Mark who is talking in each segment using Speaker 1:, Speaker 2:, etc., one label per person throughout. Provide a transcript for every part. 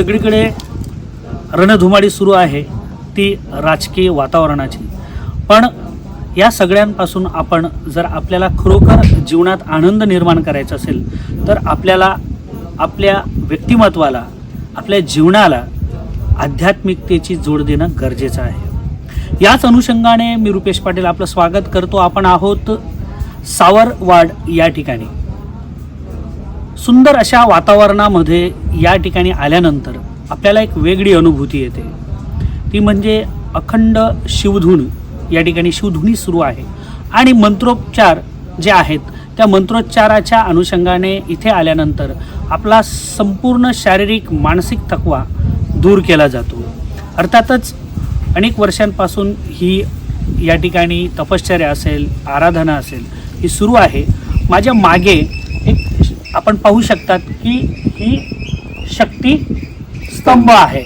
Speaker 1: सगळीकडे रणधुमाडी सुरू आहे ती राजकीय वातावरणाची. पण या सगळ्यांपासून आपण जर आपल्याला खरोखर जीवनात आनंद निर्माण करायचा असेल तर आपल्याला आपल्या व्यक्तिमत्वाला आपल्या जीवनाला आध्यात्मिकतेची जोड देणं गरजेचं आहे. याच अनुषंगाने मी रुपेश पाटील आपलं स्वागत करतो. आपण आहोत सावरवाड या ठिकाणी. सुंदर अशा वातावरणामध्ये या ठिकाणी आल्यानंतर आपल्याला एक वेगळी अनुभूती येते. ती म्हणजे अखंड शिवधून या ठिकाणी शिवधुनी सुरू आहे. आणि मंत्रोपचार जे आहेत त्या मंत्रोच्चाराच्या अनुषंगाने इथे आल्यानंतर आपला संपूर्ण शारीरिक मानसिक थकवा दूर केला जातो. अर्थातच अनेक वर्षांपासून ही या ठिकाणी तपश्चर्या असेल आराधना असेल ही सुरू आहे. माझ्या मागे एक आपण पाहू शकतात की ही शक्ती स्तंभ आहे.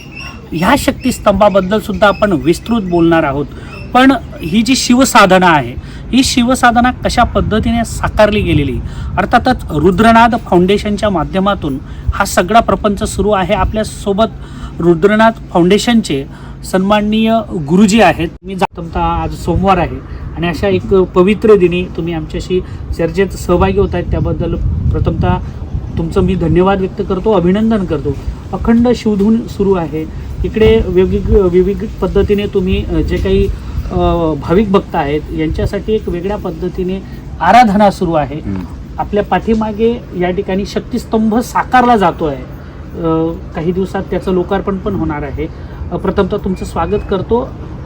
Speaker 1: ह्या शक्ती स्तंभाबद्दल सुद्धा आपण विस्तृत बोलणार आहोत. पण ही जी शिवसाधना आहे ही शिवसाधना कशा पद्धतीने साकारली गेलेली? अर्थातच रुद्रनाथ फाउंडेशनच्या माध्यमातून हा सगळा प्रपंच सुरू आहे आपल्यासोबत रुद्रनाथ फाउंडेशनचे सन्माननीय गुरुजी आहेत. मी जातमता आज सोमवार आहे आणि अशा एक पवित्र दिनी तुम्ही आमच्याशी चर्चेत सहभागी होत आहेत त्याबद्दल प्रथमतः तुमचं मी धन्यवाद व्यक्त करतो अभिनंदन करतो. अखंड शिवधून सुरू आहे. इकडे वेगवेग विविध पद्धतीने तुम्ही जे काही भाविक भक्त आहेत यांच्यासाठी एक वेगळ्या पद्धतीने आराधना सुरू आहे. आपल्या पाठीमागे या ठिकाणी शक्तिस्तंभ साकारला जातो आहे काही दिवसात त्याचं लोकार्पण पण होणार आहे. प्रथमतः तुमचं स्वागत करतो.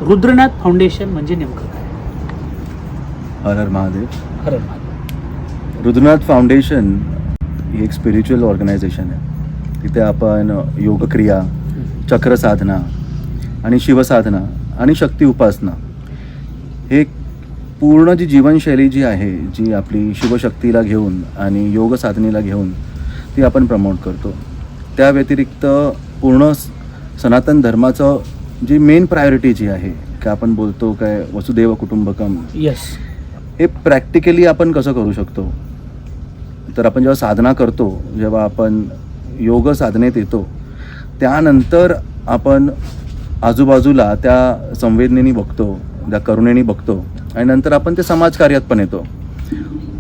Speaker 1: रुद्रनाथ फाउंडेशन म्हणजे नेमकं काय?
Speaker 2: हर हर महादेव.
Speaker 1: खरं
Speaker 2: रुद्रनाथ फाउंडेशन ही एक स्पिरिच्युअल ऑर्गनायझेशन आहे. तिथे आपण योगक्रिया चक्र साधना आणि शिवसाधना आणि शक्ती उपासना हे पूर्ण जी जीवनशैली जी आहे जी आपली शिवशक्तीला घेऊन आणि योग साधनेला घेऊन ती आपण प्रमोट करतो. त्या व्यतिरिक्त पूर्ण सनातन धर्माचं जी मेन प्रायोरिटी जी आहे की आपण बोलतो काय वसुदेव कुटुंबकम
Speaker 1: येस
Speaker 2: हे प्रॅक्टिकली आपण कसं करू शकतो? तर आपण जेव्हा साधना करतो जेव्हा आपण योग साधनेत येतो त्यानंतर आपण आजूबाजूला त्या संवेदनेनी बघतो त्या करुणेनी बघतो आणि नंतर आपण ते समाजकार्यात पण येतो.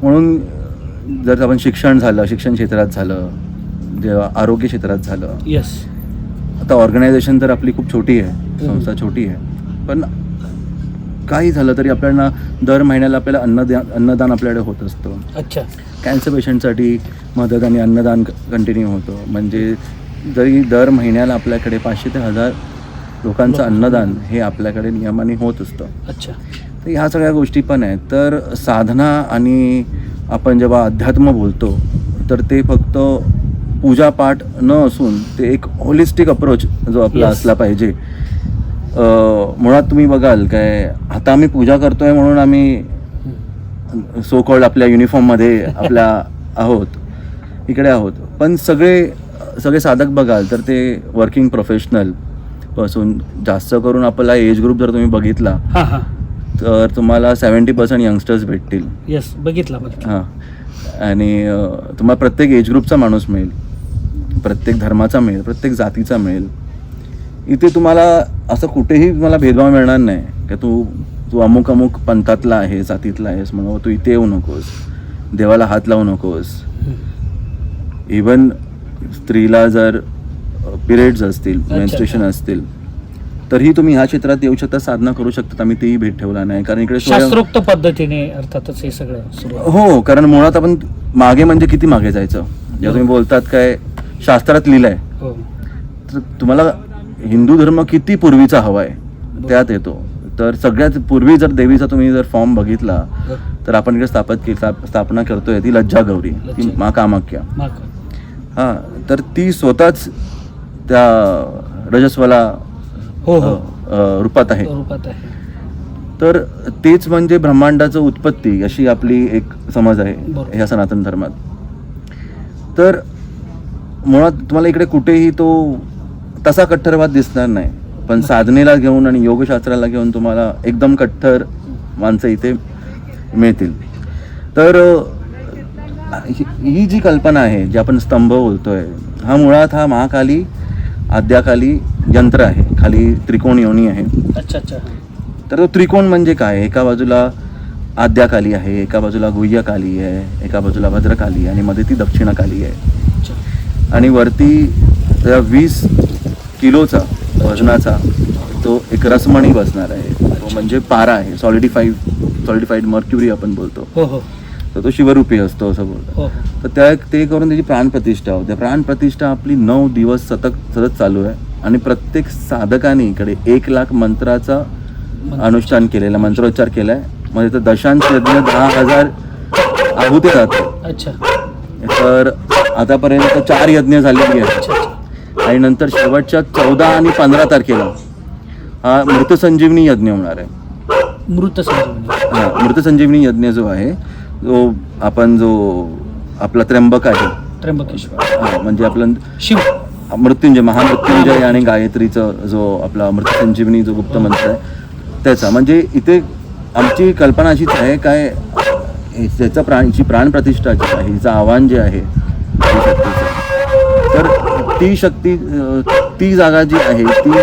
Speaker 2: म्हणून जर आपण शिक्षण झालं शिक्षण क्षेत्रात झालं जेव्हा आरोग्य क्षेत्रात झालं
Speaker 1: येस
Speaker 2: आता ऑर्गनायझेशन तर आपली खूप छोटी आहे संस्था छोटी आहे. पण काही झालं तरी आपल्याला दर महिन्याला आपल्याला अन्नदान अन्नदान आपल्याकडे होत असतं.
Speaker 1: अच्छा.
Speaker 2: कॅन्सर पेशंटसाठी मदत आणि अन्नदान कंटिन्यू होतं. म्हणजे जरी दर महिन्याला आपल्याकडे पाचशे ते हजार लोकांचं अन्नदान हे आपल्याकडे नियमाने होत असतं.
Speaker 1: अच्छा.
Speaker 2: तर ह्या सगळ्या गोष्टी पण आहेत. तर साधना आणि आपण जेव्हा अध्यात्म बोलतो तर ते फक्त पूजापाठ न असून ते एक होलिस्टिक अप्रोच जो आपला
Speaker 1: Yes.
Speaker 2: असला पाहिजे. मुळात तुम्ही बघाल काय आता आम्ही पूजा करतोय म्हणून आम्ही सो कॉल्ड आपल्या युनिफॉर्ममध्ये आपल्या आहोत इकडे आहोत. पण सगळे सगळे साधक बघाल तर ते वर्किंग प्रोफेशनलपासून जास्त करून आपला एज ग्रुप जर तुम्ही बघितला
Speaker 1: हां हां.
Speaker 2: तर तुम्हाला सेवन्टी पर्सेंट यंगस्टर्स भेटतील.
Speaker 1: येस बघितला
Speaker 2: हां. आणि तुम्हाला प्रत्येक एज ग्रुपचा माणूस मिळेल. प्रत्येक धर्माचा मिळेल प्रत्येक जातीचा मिळेल इथे तुम्हाला असं कुठेही तुम्हाला भेदभाव मिळणार नाही. की तू तू अमुक अमुक पंथातला आहे जातीतला आहेस म्हणून तू इथे येऊ नकोस. देवाला हात लावू नकोस. इवन स्त्रीला जर पिरियड्स असतील. मेन्स्ट्रेशन असतील तरीही तुम्ही ह्या क्षेत्रात येऊ शकता साधना करू शकता आम्ही तेही भेट ठेवला नाही. कारण इकडे
Speaker 1: शास्त्रोक्त पद्धतीने अर्थातच हे सगळं.
Speaker 2: हो कारण मुळात आपण मागे म्हणजे किती मागे जायचं? जेव्हा तुम्ही बोलतात काय शास्त्रात लिहिलंय.
Speaker 1: हो.
Speaker 2: तर तुम्हाला हिंदू धर्म किती पूर्वीचा हवा आहे त्यात येतो. तर सगळ्यात पूर्वी जर देवीचा तुम्ही जर फॉर्म बघितला तर आपण इकडे स्थापत स्थापना करतोय ती लज्जा गौरी ती. मा कामाख्या. हा तर ती स्वतःच त्या रजस्वला
Speaker 1: हो हो.
Speaker 2: रूपात आहे.
Speaker 1: आहे.
Speaker 2: तर तेच म्हणजे ब्रह्मांडाचं उत्पत्ती अशी आपली एक समज आहे. ह्या सनातन धर्मात. तर मुळात तुम्हाला इकडे कुठेही तो तसा कट्टरवाद दिसणार नाही. पण साधनेला घेऊन आणि योगशास्त्राला घेऊन तुम्हाला एकदम कट्टर माणसं इथे मिळतील. तर ही जी कल्पना आहे जी आपण स्तंभ बोलतोय हा मुळात हा महाकाली आद्याखाली यंत्र आहे. खाली त्रिकोण योनी आहे.
Speaker 1: अच्छा अच्छा
Speaker 2: तर तो त्रिकोण म्हणजे काय? एका बाजूला आद्याकाली आहे एका बाजूला गुह्यकाली आहे एका बाजूला भद्रकाली आहे आणि मध्ये ती दक्षिणाकाली आहे. आणि वरती त्या वीस किलोचा वजनाचा तो एक रसमणी बसणार आहे. तो म्हणजे पारा आहे. सॉलिडिफाईड सॉलिडिफाईड मर्क्युरी आपण बोलतो.
Speaker 1: हो हो.
Speaker 2: तर तो शिवरूपी असतो असं बोलतो
Speaker 1: हो हो.
Speaker 2: तर त्या ते करून त्याची प्राणप्रतिष्ठा होते. प्राणप्रतिष्ठा आपली नऊ दिवस सतत सतत चालू आहे. आणि प्रत्येक साधकाने इकडे एक लाख मंत्राचा अनुष्ठान केलेला मंत्रोच्चार केलाय. म्हणजे तर दशांश यज्ञ दहा हजार आहुती जातात
Speaker 1: अच्छा.
Speaker 2: तर आतापर्यंत चार यज्ञ झालेली आहेत. आणि नंतर शेवटच्या चौदा आणि पंधरा तारखेला हा मृतसंजीवनी यज्ञ होणार आहे.
Speaker 1: मृत संजीवनी
Speaker 2: हा मृतसंजीवनी यज्ञ जो आहे जो आपण जो आपला त्र्यंबक आहे.
Speaker 1: त्र्यंबकेश्वर.
Speaker 2: हा, म्हणजे आपलं
Speaker 1: शिव.
Speaker 2: मृत्युंजय महामृत्युंजय आणि गायत्रीचं जो आपला मृतसंजीवनी जो गुप्त मंत्र आहे त्याचा. म्हणजे इथे आमची कल्पना अशीच आहे काय त्याचा प्राणीची प्राणप्रतिष्ठा जी आहे हिचं आव्हान जे आहे ती शक्तीचं तर ती शक्ती ती जागा जी आहे ती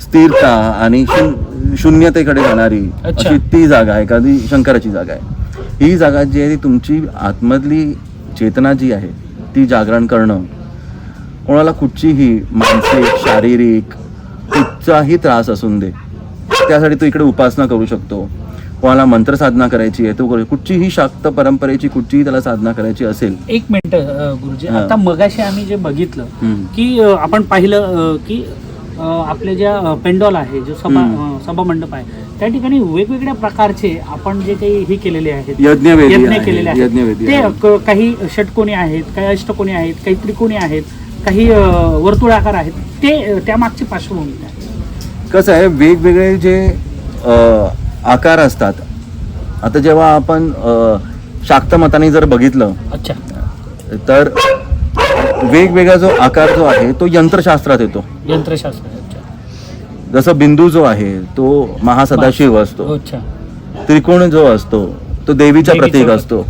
Speaker 2: स्थिरता आणि शून- शून्यतेकडे जाणारी. अशी ती जागा आहे एखादी शंकराची जागा आहे ही जागा जी आहे ती तुमची आतमधली चेतना जी आहे ती जागरण करणं कोणाला कुठचीही मानसिक शारीरिक कुठचाही त्रास असून दे त्यासाठी तो इकडे उपासना करू शकतो कोणाला मंत्र साधना करायची आहे तो करू कुठचीही शाक्त परंपरेची कुठचीही त्याला साधना करायची असेल
Speaker 1: एक मिनिट गुरुजी
Speaker 2: हा.
Speaker 1: आता मगाशी आम्ही जे बघितलं
Speaker 2: हम्म.
Speaker 1: की अ, आपण पाहिलं अ, की अ, आपले ज्या पेंडॉल आहे जो सभा
Speaker 2: हम्म.
Speaker 1: अ, सभा मंडप आहे त्या ठिकाणी वेगवेगळ्या प्रकारचे आपण जे काही हे केलेले आहेत
Speaker 2: यज्ञवेदी
Speaker 1: यज्ञ
Speaker 2: आहे,
Speaker 1: केलेले आहेत
Speaker 2: यज्ञवेदी
Speaker 1: ते
Speaker 2: आहे.
Speaker 1: क- काही षटकोनी आहेत काही अष्टकोनी आहेत काही त्रिकोणी आहेत काही अ, वर्तुळाकार आहेत ते अ, त्या मागची पार्श्वभूमी काय
Speaker 2: कसं आहे वेगवेगळे जे अ, आकार असतात. आता जेव्हा आपण शाक्त मताने जर बघितलं
Speaker 1: अच्छा.
Speaker 2: तर वेगवेगळा जो आकार जो आहे तो यंत्रशास्त्रात येतो.
Speaker 1: यंत्रशास्त्र
Speaker 2: जसं बिंदू जो आहे तो महासदाशिव असतो.
Speaker 1: अच्छा.
Speaker 2: त्रिकोण जो असतो तो देवीचा
Speaker 1: देवीचं
Speaker 2: प्रतीक असतो.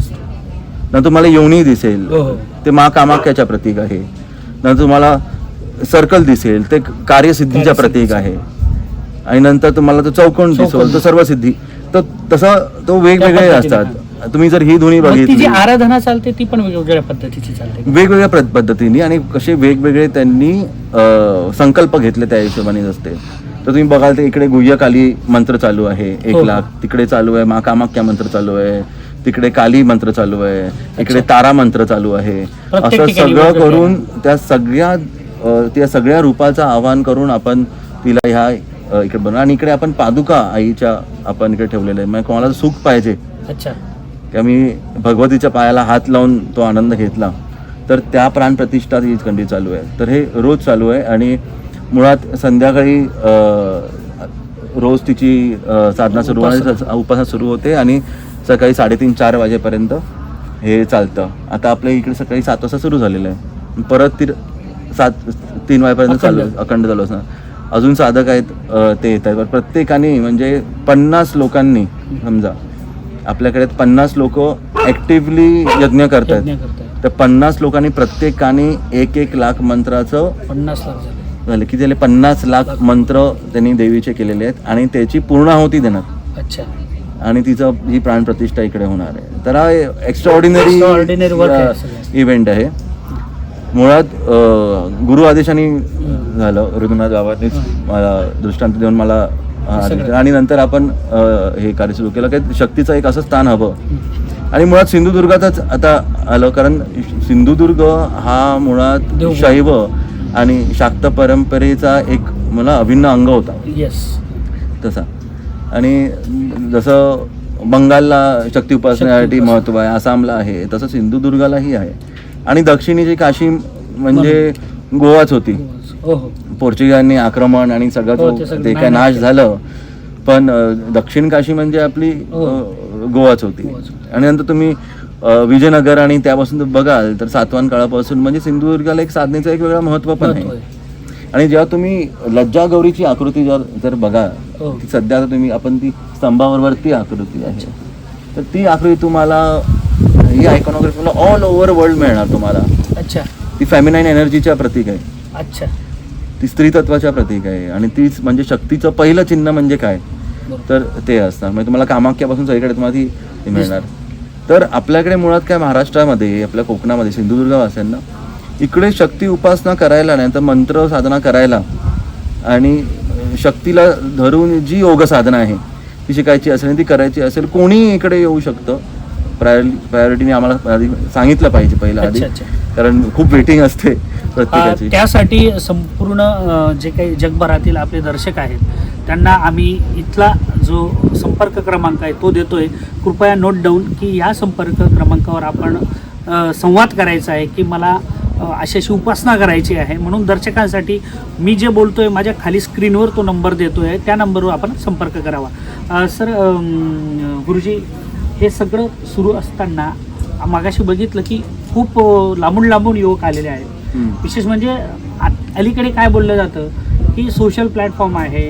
Speaker 2: न तुम्हाला योनी दिसेल
Speaker 1: हो हो.
Speaker 2: ते मा कामाख्याच्या प्रतीक आहे. न तुम्हाला सर्कल दिसेल ते कार्यसिद्धीच्या प्रतीक आहे. आणि नंतर तुम्हाला तो चौकोन दिसेल तो. सर्व सिद्धी तर तसा तो वेगवेगळे असतात. तुम्ही जर ही धुनी
Speaker 1: मग ती जी
Speaker 2: बघितली
Speaker 1: आराधना चालते ती पण वेगवेगळ्या पद्धतीची चालते
Speaker 2: वेगवेगळ्या पद्धतीने आणि कसे वेगवेगळे त्यांनी संकल्प घेतले त्या हिशोबाने असते. तर तुम्ही बघाल तर इकडे गुह्यकाली मंत्र चालू आहे एक
Speaker 1: हो, हो.
Speaker 2: लाख. तिकडे चालू आहे मा कामाख्या मंत्र चालू आहे. तिकडे काली मंत्र चालू आहे. इकडे. तारा मंत्र चालू आहे. असं सगळं करून त्या सगळ्या त्या सगळ्या रूपाचं आवाहन करून आपण तिला ह्या इकडे बनव आणि इकडे आपण पादुका आईच्या आपण इकडे ठेवलेलं आहे म्हणजे कोणाला सुख पाहिजे.
Speaker 1: अच्छा.
Speaker 2: की आम्ही भगवतीच्या पायाला हात लावून तो आनंद घेतला. तर त्या प्राणप्रतिष्ठा ही खंडी चालू आहे. तर हे रोज चालू आहे. आणि मुळात संध्याकाळी रोज तिची साधना सुरू
Speaker 1: उपासना.
Speaker 2: सुरू होते. आणि सकाळी साडेतीन चार वाजेपर्यंत हे चालतं. आता आपल्या इकडे सकाळी सात वाजता सुरू झालेलं आहे. परत ती सात तीन वाजेपर्यंत चालू अखंड चालू असणार. अजून साधक आहेत ते येत आहेत. प्रत्येकाने म्हणजे पन्नास लोकांनी समजा आपल्याकडे पन्नास लोक ऍक्टिव्हली यज्ञ करतात तर पन्नास लोकांनी प्रत्येकाने एक एक लाख मंत्राचं
Speaker 1: पन्नास लाख झाले.
Speaker 2: झाले. की त्याला पन्नास लाख मंत्र त्यांनी देवीचे केलेले आहेत आणि त्याची पूर्णाहुती देणार.
Speaker 1: अच्छा.
Speaker 2: आणि तिचं ही प्राणप्रतिष्ठा इकडे होणार आहे. तर हा एक्स्ट्रा ऑर्डिनरी. इव्हेंट आहे. मुळात गुरु आदेशाने झालं रघुनाथ बाबांनीच. मला दृष्टांत देऊन मला. आणि नंतर आपण हे कार्य सुरू केलं की शक्तीचं एक असं स्थान हवं आणि मुळात सिंधुदुर्गातच आता आलं कारण सिंधुदुर्ग हा मुळात. शैव आणि शाक्त परंपरेचा एक मला अभिन्न अंग होता
Speaker 1: येस
Speaker 2: तसा आणि जसं बंगालला शक्ती
Speaker 1: उपासना.
Speaker 2: महत्त्व आहे आसामला आहे तसं सिंधुदुर्गालाही आहे आणि दक्षिणेची काशी म्हणजे गोवाच होती.
Speaker 1: हो हो
Speaker 2: पोर्चुगीजांनी आक्रमण आणि सगळं
Speaker 1: हो,
Speaker 2: तो-
Speaker 1: ते सगळं
Speaker 2: ते काय
Speaker 1: नाश
Speaker 2: झालं. पण अं, दक्षिण काशी म्हणजे आपली
Speaker 1: हो.
Speaker 2: गोवाच होती.
Speaker 1: गोवाच.
Speaker 2: आणि नंतर तुम्ही अं, विजयनगर आणि त्यापासून तुम्ही बघाल तर सातवान काळापासून म्हणजे सिंधुदुर्गाला एक साधनेचं एक वेगळं महत्त्व पण आहे.
Speaker 1: आहे.
Speaker 2: आणि जेव्हा तुम्ही लज्जा गौरीची आकृती जर जर बघा
Speaker 1: हो.
Speaker 2: ती सध्या आता तुम्ही आपण ती स्तंभावर ती आकृती आहे. तर ती आकृती तुम्हाला ही आयकॉनोग्राफी ऑल ओव्हर वर्ल्ड मिळणार तुम्हाला.
Speaker 1: अच्छा.
Speaker 2: ती फॅमिनाईन एनर्जीच्या प्रतीक आहे.
Speaker 1: अच्छा.
Speaker 2: ती स्त्रीतत्वाच्या प्रतीक आहे. आणि तीच म्हणजे शक्तीचं पहिलं चिन्ह म्हणजे काय? तर ते असतं म्हणजे तुम्हाला कामाख्यापासून सगळीकडे तुम्हाला ती ती मिळणार. तर आपल्याकडे मुळात काय? महाराष्ट्रामध्ये आपल्या कोकणामध्ये सिंधुदुर्ग वासियांना इकडे शक्ती उपासना करायला नाही तर मंत्र साधना करायला आणि शक्तीला धरून जी योग साधना आहे ती शिकायची असेल ती करायची असेल कोणी इकडे येऊ शकतं. प्रायोरि प्रायोरिटीने आम्हाला आधी सांगितलं पाहिजे पहिलं आधी. कारण खूप वेटिंग असते प्रत्येकाची.
Speaker 1: त्यासाठी संपूर्ण जे काही जगभरातील आपले दर्शक आहेत त्यांना आम्ही इथला जो संपर्क क्रमांक आहे तो देतोय. कृपया नोट डाऊन की या संपर्क क्रमांकावर आपण संवाद करायचा आहे की मला अ, अशी अशी उपासना करायची आहे. म्हणून दर्शकांसाठी मी जे बोलतोय माझ्या खाली स्क्रीनवर तो नंबर देतोय. त्या नंबरवर आपण संपर्क करावा. सर गुरुजी हे सगळं सुरू असताना मागाशी बघितलं की खूप लांबून लांबून युवक आलेले आहेत. विशेष म्हणजे अलीकडे काय बोललं जातं की सोशल प्लॅटफॉर्म आहे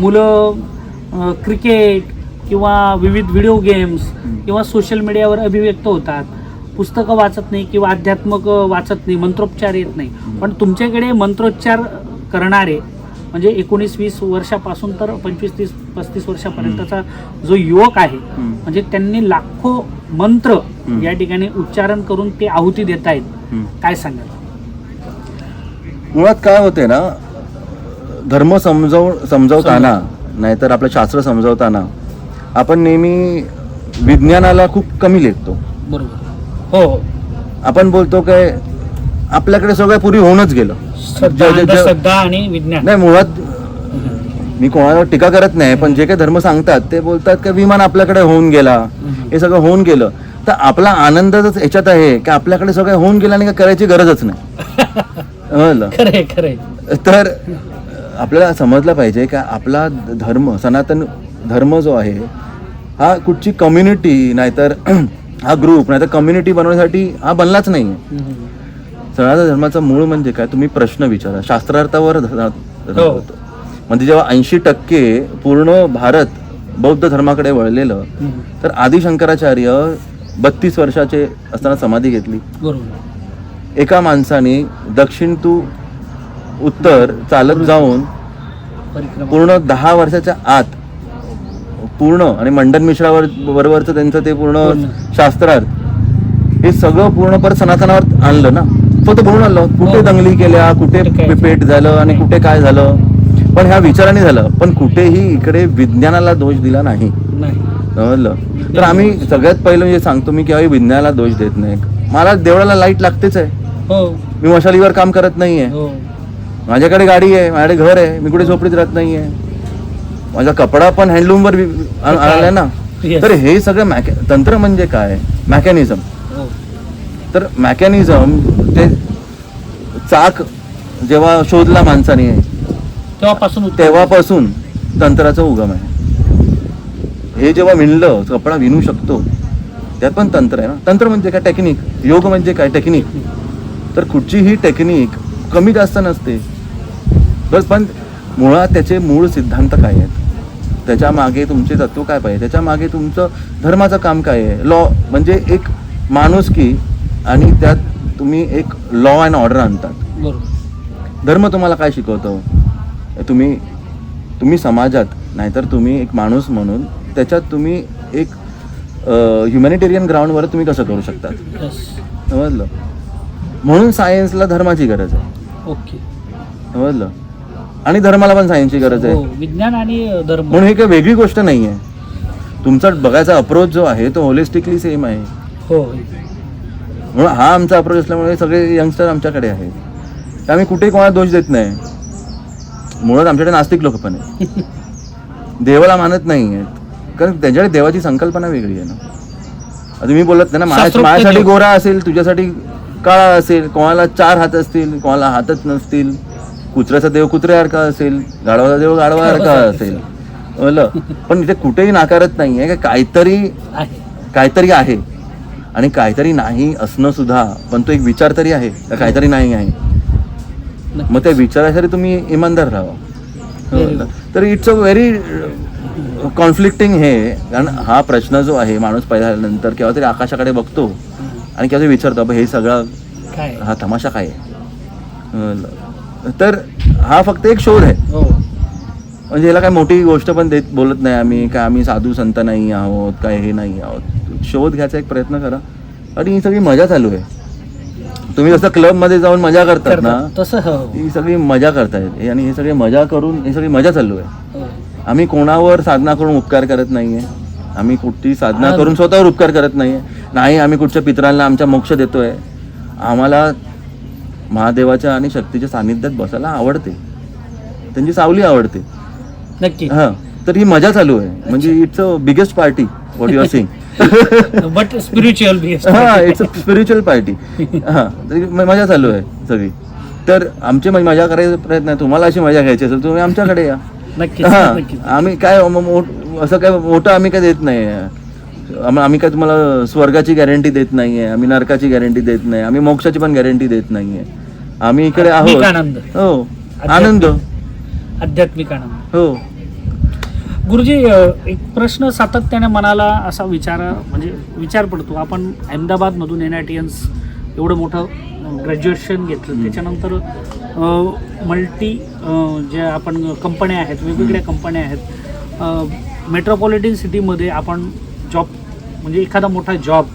Speaker 1: मुलं क्रिकेट किंवा विविध व्हिडिओ गेम्स. किंवा सोशल मीडियावर अभिव्यक्त होतात पुस्तकं वाचत नाही किंवा अध्यात्मक वाचत नाही मंत्रोच्चार येत नाही पण तुमच्याकडे मंत्रोच्चार करणारे म्हणजे एकोणीस वीस वर्षापासून तर पंचवीस तीस पस्तीस वर्षापर्यंतचा जो युवक आहे. म्हणजे त्यांनी लाखो मंत्र. या ठिकाणी उच्चारण करून ते आहुती देत आहेत. काय सांगाल?
Speaker 2: मुळात काय होते ना धर्म समजव समजवताना नाहीतर आपलं शास्त्र समजवताना आपण नेहमी विज्ञानाला खूप कमी लेखतो.
Speaker 1: बरोबर. हो हो.
Speaker 2: आपण बोलतो काय आपल्याकडे सगळं पूर्वी होऊनच गेलं.
Speaker 1: श्रद्धा
Speaker 2: ज- ज- ज-
Speaker 1: अंधश्रद्धा आणि विज्ञान.
Speaker 2: नाही मुळात मी कोणावर टीका करत नाही पण जे काही धर्म सांगतात ते बोलतात की विमान आपल्याकडे होऊन गेला. हे सगळं होऊन गेलं. तर आपला आनंदच याच्यात आहे की आपल्याकडे सगळं होऊन गेलं आणि काय करायची गरजच नाही. तर आपल्याला समजलं पाहिजे का आपला धर्म सनातन धर्म जो आहे हा कुठची कम्युनिटी नाहीतर हा ग्रुप नाहीतर कम्युनिटी बनवण्यासाठी हा बनलाच नाही सनातन धर्माचा मूळ म्हणजे काय? तुम्ही प्रश्न विचारा. शास्त्रार्थावर
Speaker 1: हो.
Speaker 2: होतो. म्हणजे जेव्हा ऐंशी टक्के पूर्ण भारत बौद्ध धर्माकडे वळलेलं तर आदी शंकराचार्य बत्तीस वर्षाचे असताना समाधी घेतली. एका माणसाने दक्षिण टू उत्तर चालत जाऊन पूर्ण दहा वर्षाच्या आत पूर्ण आणि मंडन मिश्रावर बरोबरचं त्यांचं ते पूर्ण
Speaker 1: पूर्ण.
Speaker 2: शास्त्रार्थ. हे सगळं पूर्ण परत सनातनावर आणलं ना? फक्त बनवून आणलं कुठे
Speaker 1: हो.
Speaker 2: दंगली केल्या कुठे? पेट झालं आणि कुठे काय झालं? पण ह्या विचाराने झालं. पण कुठेही इकडे विज्ञानाला दोष दिला नाही. तर आम्ही सगळ्यात पहिलं जे सांगतो मी केव्हाही विज्ञानाला दोष देत नाही. मला देवळाला लाइट लागतेच आहे.
Speaker 1: हो.
Speaker 2: मी मशालीवर काम करत नाहीये.
Speaker 1: हो.
Speaker 2: माझ्याकडे गाडी आहे माझ्याकडे घर आहे मी कुठे झोपडीत राहत नाहीये. माझा कपडा पण हँडलूमवर आलाय ना. तर हे सगळं मॅकॅ तंत्र म्हणजे काय? मॅकॅनिझम.
Speaker 1: हो
Speaker 2: तर मॅकॅनिझम ते चाक जेव्हा शोधला माणसाने
Speaker 1: तेव्हापासून.
Speaker 2: तेव्हापासून तंत्राचा उगम आहे. हे जेव्हा विणलं कपडा विणू शकतो. त्यात पण तंत्र आहे ना. तंत्र म्हणजे काय? टेक्निक योग म्हणजे काय? टेक्निक तर कुठचीही टेक्निक कमी जास्त नसते. बस पण मुळात त्याचे मूळ सिद्धांत काय आहेत? त्याच्यामागे तुमचे तत्व काय पाहिजे? त्याच्यामागे तुमचं धर्माचं काम काय आहे? लॉ म्हणजे एक माणूस की आणि त्यात तुम्ही एक लॉ अँड ऑर्डर आणतात.
Speaker 1: बरोबर.
Speaker 2: धर्म तुम्हाला काय शिकवतो? तुम्ही तुम्ही समाजात नाहीतर तुम्ही एक माणूस म्हणून त्याच्यात तुम्ही एक ह्युमॅनिटेरियन ग्राउंडवर तुम्ही कसं करू शकतात? समजलं? म्हणून सायन्सला धर्माची गरज आहे.
Speaker 1: ओके.
Speaker 2: समजलं? आणि धर्माला पण सायन्सची गरज आहे.
Speaker 1: हो विज्ञान आणि धर्म.
Speaker 2: म्हणून ही काही वेगळी गोष्ट नाही आहे तुमचा बघायचा अप्रोच जो आहे तो होलिस्टिकली सेम आहे.
Speaker 1: हो.
Speaker 2: म्हणून हा आमचा अप्रोच असल्यामुळे सगळे यंगस्टर आमच्याकडे आहेत. तर आम्ही कुठेही कोणाला दोष देत नाही. मुळात आमच्याकडे नास्तिक लोक पण आहेत. देवाला मानत नाही आहेत. कारण त्यांच्याकडे देवाची संकल्पना वेगळी आहे ना. आता मी बोलत नाही ना माझ्या- माझ्यासाठी. गोरा असेल तुझ्यासाठी काळा असेल कोणाला चार हात असतील कोणाला हातच नसतील कुत्र्याचा देव कुत्र्यासारखा असेल गाढवाचा देव गाढवासारखा असेल. पण इथे कुठेही नाकारत नाही आहे का काहीतरी
Speaker 1: आहे.
Speaker 2: काहीतरी आहे. आणि काहीतरी नाही असणं सुद्धा पण तो एक विचार तरी आहे का काहीतरी नाही आहे? मग त्या विचारासाठी तुम्ही इमानदार राहा.
Speaker 1: good.
Speaker 2: तर इट्स अ व्हेरी कॉन्फ्लिक्टिंग हे कारण हा प्रश्न जो आहे माणूस पैदा झाल्यानंतर केव्हा तरी आकाशाकडे बघतो आणि केव्हा तरी विचारतो "अबा, हे सगळं
Speaker 1: काय?
Speaker 2: हा तमाशा काय आहे?" तर हा फक्त एक शोध आहे.
Speaker 1: हो.
Speaker 2: म्हणजे याला काय मोठी गोष्ट पण देत बोलत नाही आम्ही काय आम्ही साधू संत नाही आहोत काय हे नाही आहोत. शोध घ्यायचा एक प्रयत्न करा. आणि ही सगळी मजा चालू आहे. तुम्ही जसं क्लबमध्ये जाऊन मजा करतात ना.
Speaker 1: तसं हो
Speaker 2: ही. सगळी मजा करतायत हे आणि हे सगळे मजा करून ही सगळी मजा चालू आहे.
Speaker 1: हो.
Speaker 2: आम्ही कोणावर साधना करून उपकार करत नाहीये. आम्ही कुठली साधना. करून स्वतःवर उपकार करत नाहीये. नाही आम्ही कुठच्या पितरांना आमच्या मोक्ष देतोय. आम्हाला महादेवाच्या आणि शक्तीच्या सानिध्यात बसायला आवडते. त्यांची सावली आवडते.
Speaker 1: नक्की.
Speaker 2: हा. तर ही मजा चालू आहे. म्हणजे it's a biggest party what you are sing
Speaker 1: but spiritual
Speaker 2: हा इट्स अ स्पिरिच्युअल पार्टी हा मजा चालू आहे सगळी. तर आमची मजा करायचा प्रयत्न आहे. तुम्हाला अशी मजा घ्यायची असेल तुम्ही आमच्याकडे या. हा आम्ही काय असं काय मोठं आम्ही काय देत नाही. आम- आम्ही काय तुम्हाला स्वर्गाची गॅरंटी देत नाहीये आम्ही नरकाची गॅरंटी देत नाही आम्ही मोक्षाची पण गॅरंटी देत नाहीये. आम्ही इकडे आहोत.
Speaker 1: आनंद.
Speaker 2: हो आनंद.
Speaker 1: आध्यात्मिक आनंद.
Speaker 2: हो.
Speaker 1: गुरुजी एक प्रश्न सातत्याने मनाला असा विचार म्हणजे विचार पडतो. आपण अहमदाबादमधून एन आय टी एन्स एवढं मोठं ग्रॅज्युएशन घेतलं त्याच्यानंतर मल्टी ज्या आपण कंपन्या आहेत वेगवेगळ्या कंपन्या आहेत मेट्रोपॉलिटन सिटीमध्ये आपण जॉब म्हणजे एखादा मोठा जॉब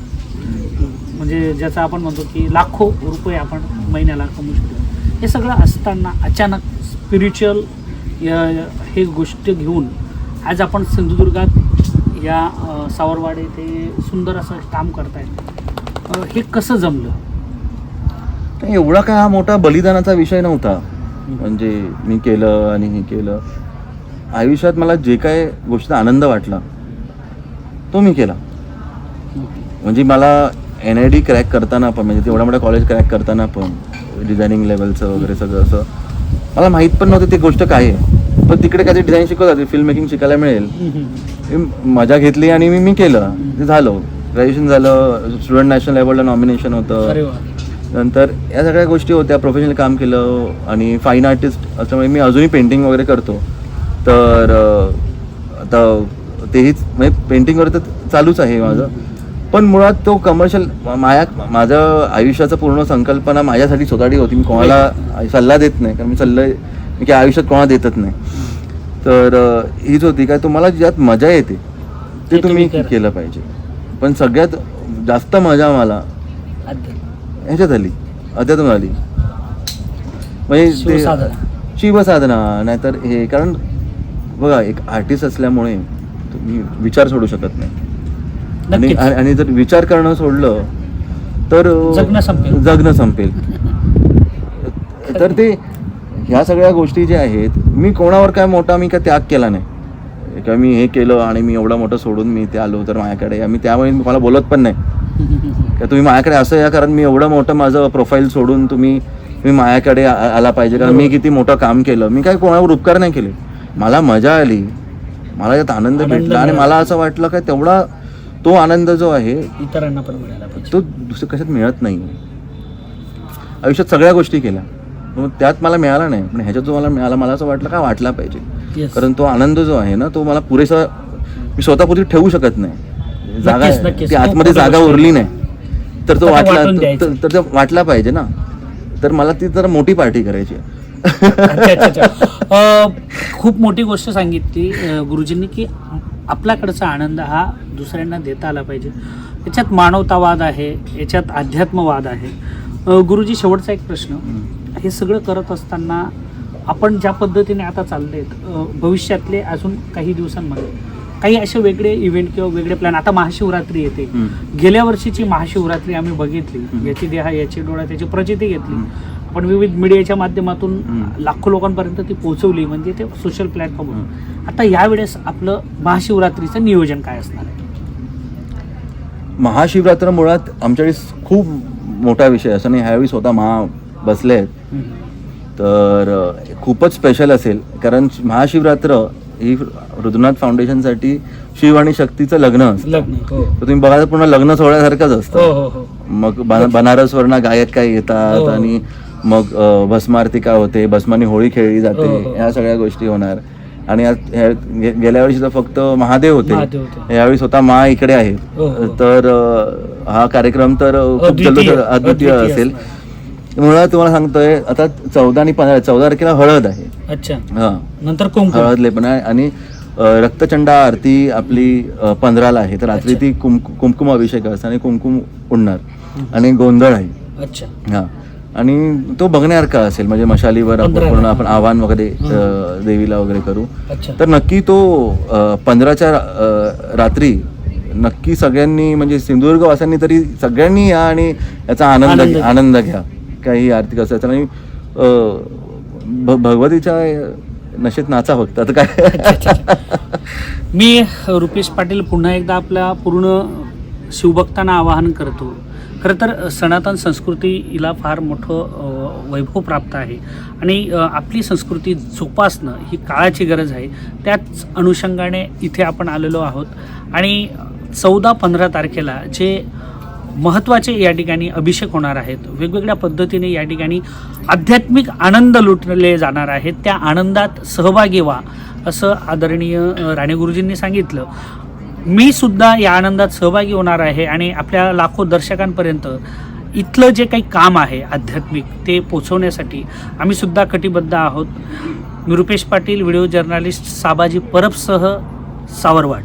Speaker 1: म्हणजे ज्याचा आपण म्हणतो की लाखो रुपये आपण महिन्याला कमवू शकतो. हे सगळं असताना अचानक स्पिरिच्युअल हे गोष्ट घेऊन आज आपण सिंधुदुर्गात या सावरवाड येथे सुंदर असं काम करतायत. हे कसं जमलं?
Speaker 2: नाही, एवढा काय हा मोठा बलिदानाचा विषय नव्हता. म्हणजे मी केलं आणि हे केलं. आयुष्यात मला जे काय गोष्टीचा आनंद वाटला तो मी केला. म्हणजे मला एन आय डी क्रॅक करताना पण म्हणजे तेवढा मोठा कॉलेज क्रॅक करताना पण डिझायनिंग लेवलचं वगैरे सगळं असं मला माहीत पण नव्हतं ती गोष्ट काय आहे. पण तिकडे काय डिझाईन शिकवतात फिल्म मेकिंग शिकायला मिळेल. मी मजा घेतली आणि मी मी केलं. ते झालं. ग्रॅज्युएशन झालं स्टुडंट नॅशनल लेवलला नॉमिनेशन होतं. नंतर या सगळ्या गोष्टी होत्या प्रोफेशनल काम केलं आणि फाईन आर्टिस्ट असल्यामुळे मी अजूनही पेंटिंग वगैरे करतो. तर आता तेहीच म्हणजे पेंटिंग वगैरे तर चालूच आहे माझं. पण मुळात तो कमर्शियल माया माझं आयुष्याचं पूर्ण संकल्पना माझ्यासाठी स्वतःची होती. मी कोणाला सल्ला देत नाही. कारण मी सल्ला मी काय आयुष्यात कोणाला देतच नाही तर हीच होती काय तुम्हाला ज्यात मजा येते
Speaker 1: ते
Speaker 2: तुम्ही. केलं पाहिजे पण सगळ्यात जास्त मजा मला. ह्याच्यात आली अध्यात्म आली म्हणजे
Speaker 1: शिवसाधना.
Speaker 2: नाहीतर हे कारण बघा एक आर्टिस्ट असल्यामुळे तुम्ही विचार सोडू शकत नाही आणि जर विचार करणं सोडलं तर.
Speaker 1: जगणं संपेल
Speaker 2: तर ते ह्या सगळ्या गोष्टी ज्या आहेत मी कोणावर काय मोठा मी काय त्याग केला नाही. का मी हे केलं आणि मी एवढं मोठं सोडून मी ते आलो तर माझ्याकडे मी त्यामुळे मला बोलत पण नाही. का तुम्ही माझ्याकडे असं या कारण मी एवढं मोठं माझं प्रोफाईल सोडून तुम्ही मी माझ्याकडे आला पाहिजे. कारण मी किती मोठं काम केलं. मी काय कोणावर उपकार नाही केले. मला मजा आली. मला यात आनंद भेटला आणि
Speaker 1: मिळाला.
Speaker 2: मला असं वाटलं काय तेवढा तो आनंद जो आहे
Speaker 1: इतरांना पण पाहिजे.
Speaker 2: तो दुसऱ्या कशात मिळत नाही आयुष्यात सगळ्या गोष्टी केल्या. मग त्यात मला मिळाला नाही. पण ह्याच्यात जो मला मिळाला मला असं वाटलं का वाटला पाहिजे. कारण तो आनंद जो आहे ना तो मला पुरेसा मी स्वतःपुरती ठेवू शकत नाही. जागा. ती आतमध्ये जागा. उरली नाही. तर तो वाटला तर- ते वाटला पाहिजे ना. तर मला ती जरा मोठी पार्टी करायची
Speaker 1: खूप मोठी गोष्ट सांगितली गुरुजींनी की आपल्याकडचा आनंद हा दुसऱ्यांना देता आला पाहिजे. याच्यात मानवतावाद आहे याच्यात अध्यात्मवाद आहे. गुरुजी शेवटचा एक प्रश्न. हे सगळं करत असताना आपण ज्या पद्धतीने आता चाललेत अ, भविष्यातले अजून काही दिवसांमध्ये काही असे वेगळे इव्हेंट किंवा वेगळे प्लॅन आता महाशिवरात्री येते. गेल्या वर्षीची महाशिवरात्री आम्ही बघितली. याची देहा याची डोळा त्याची प्रचिती घेतली
Speaker 2: हम्म.
Speaker 1: पण विविध मीडियाच्या माध्यमातून. लाखो लोकांपर्यंत ती पोहोचवली म्हणजे ते सोशल प्लॅटफॉर्मवर. आता यावेळेस आपलं महाशिवरात्रीचं नियोजन काय असणार आहे
Speaker 2: महाशिवरात्र मुळात आमच्याकडे खूप मोठा विषय असं नाही ह्यावेळी स्वतः महा बसले आहेत तर खूपच स्पेशल असेल कारण महाशिवरात्र ही रुद्रनाथ फाउंडेशनसाठी शिव आणि शक्तीचं लग्न असतं
Speaker 1: लग्न हो
Speaker 2: तुम्ही बघायला पूर्ण लग्न सोहळ्यासारखंच असतं
Speaker 1: हो हो
Speaker 2: मग बना- बनारसवरनं गायक काय येतात. आणि मग भस्मारती काय होते भस्मानी होळी खेळली जाते. ह्या सगळ्या गोष्टी होणार आणि गेल्या वर्षी तर फक्त महादेव होते. यावेळी स्वतः मा इकडे आहेत. तर हा कार्यक्रम तर खूप. जल्लोष अद्वितीय असेल. मुळात तुम्हाला सांगतोय आता चौदा आणि पंधरा चौदा तारखेला हळद आहे.
Speaker 1: अच्छा.
Speaker 2: हा.
Speaker 1: नंतर कुंकुम
Speaker 2: हळद लेपन आहे आणि अ, रक्तचंडा आरती आपली अ, पंधराला आहे. तर रात्री ती कुम कुमकुम अभिषेक असतो आणि कुमकुम उडणार. आणि गोंधळ आहे.
Speaker 1: अच्छा.
Speaker 2: हा. आणि तो बघण्यासारखा असेल म्हणजे मशालीवर आपण
Speaker 1: पंधराला.
Speaker 2: पूर्ण आपण आव्हान वगैरे अ, देवीला वगैरे करू.
Speaker 1: अच्छा.
Speaker 2: तर नक्की तो अ, पंधराच्या अ, रात्री नक्की सगळ्यांनी म्हणजे सिंधुदुर्ग वासांनी तरी सगळ्यांनी या आणि याचा आनंद
Speaker 1: आनंद
Speaker 2: घ्या. आनंद घ्या. काही आर्थिक असायचं आणि भ- भगवतीच्या नशेत नाचा फक्त आता काय?
Speaker 1: मी रुपेश पाटील पुन्हा एकदा आपल्या पूर्ण शिवभक्तांना आवाहन करतो. खरं तर सनातन संस्कृती फार मोठं वैभव प्राप्त आहे. आणि आपली संस्कृती जोपासणं ही काळाची गरज आहे. त्याच अनुषंगाने इथे आपण आलेलो आहोत. आणि चौदा पंधरा तारखेला जे महत्त्वाचे या ठिकाणी अभिषेक होणार आहेत. वेगवेगळ्या पद्धतीने या ठिकाणी आध्यात्मिक आनंद लुटले जाणार आहेत. त्या आनंदात सहभागी व्हा असं आदरणीय राणे गुरुजींनी सांगितलं. मी सुद्धा या आनंदात सहभागी होणार आहे आणि आपल्या लाखो दर्शकांपर्यंत इथलं जे काही काम आहे आध्यात्मिक ते पोचवण्यासाठी आम्ही सुद्धा कटिबद्ध आहोत. निरुपेश रुपेश पाटील व्हिडिओ जर्नालिस्ट साबाजी परबसह सावरवाड.